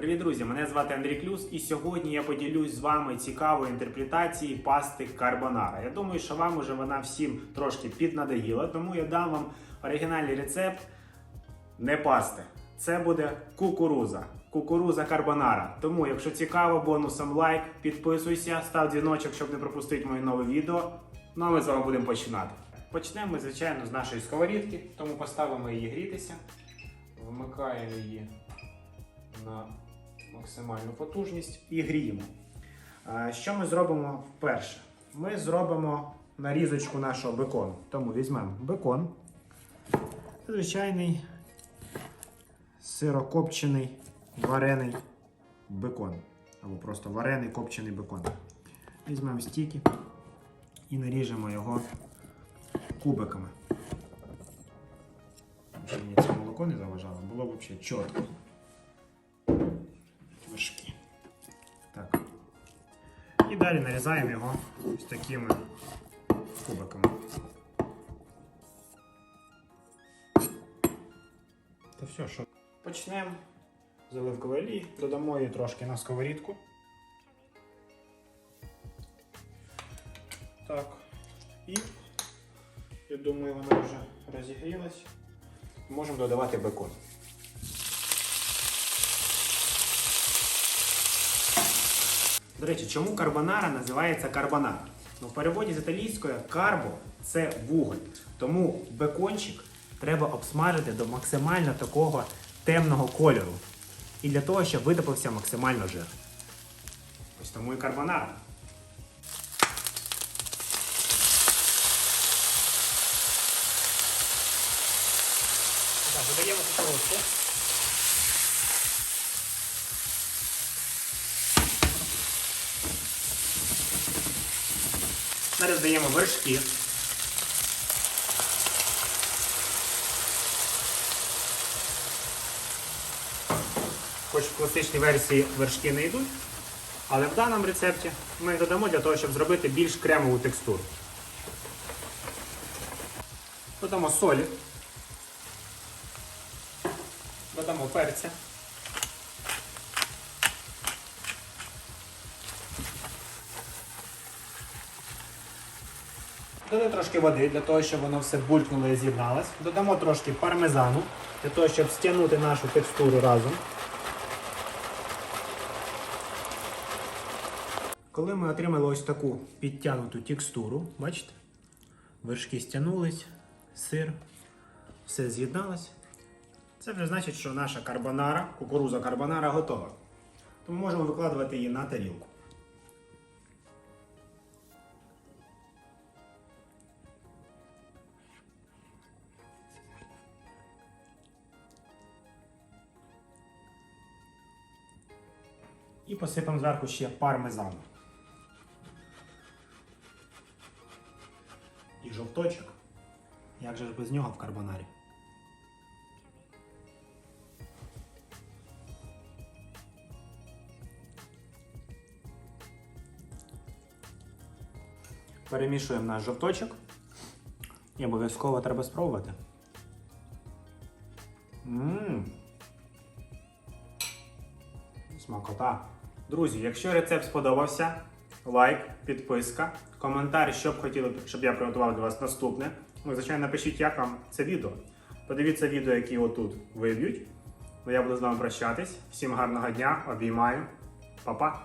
Привіт, друзі! Мене звати Андрій Клюс, і сьогодні я поділюсь з вами цікавою інтерпретацією пасти карбонара. Я думаю, що вам уже вона всім трошки піднадоїла, тому я дам вам оригінальний рецепт не пасти. Це буде кукуруза. Кукуруза карбонара. Тому, якщо цікаво, бонусом лайк, підписуйся, став дзвіночок, щоб не пропустити моє нове відео. Ну а ми з вами будемо починати. Почнемо ми, звичайно, з нашої сковорідки, тому поставимо її грітися, вмикаємо її на максимальну потужність і гріємо. Що ми зробимо вперше? Ми зробимо нарізочку нашого бекону. Тому візьмемо бекон. Звичайний сирокопчений варений бекон. Або просто варений копчений бекон. Візьмемо стіки і наріжемо його кубиками. Щоб мені це молоко не заважало, було взагалі чітко. Далі нарізаємо його ось такими кубиками. Та все, що. Почнемо з оливкової олії, додамо її трошки на сковорідку. Так. І я думаю, вона вже розігрілась. Можемо додавати бекон. До речі, чому карбонара називається карбонара? Ну, в переводі з італійської карбо це вуголь. Тому бекончик треба обсмажити до максимально такого темного кольору. І для того, щоб видопився максимально жир. Ось тому і карбонара. Так, додаємо кукурудзку. Далі додаємо вершки. Хоч в класичній версії вершки не йдуть, але в даному рецепті ми додамо для того, щоб зробити більш кремову текстуру. Додамо солі. Додамо перця. Додамо трошки води для того, щоб воно все булькнуло і з'єдналось. Додамо трошки пармезану для того, щоб стягнути нашу текстуру разом. Коли ми отримали ось таку підтягнуту текстуру, бачите? Вершки стягнулись, сир, все з'єдналось. Це вже значить, що наша карбонара, кукуруза карбонара готова. Тому можемо викладувати її на тарілку. І посипемо зверху ще пармезану. І жовточок. Як же ж без нього в карбонарі? Перемішуємо наш жовточок. І обов'язково треба спробувати. Ммм. Смакота. Друзі, якщо рецепт сподобався, лайк, підписка, коментар, що б хотіли, щоб я приготував для вас наступне. Ну, звичайно, напишіть, як вам це відео. Подивіться відео, які отут виб'ють. Ну, я буду з вами прощатись. Всім гарного дня, обіймаю. Па-па!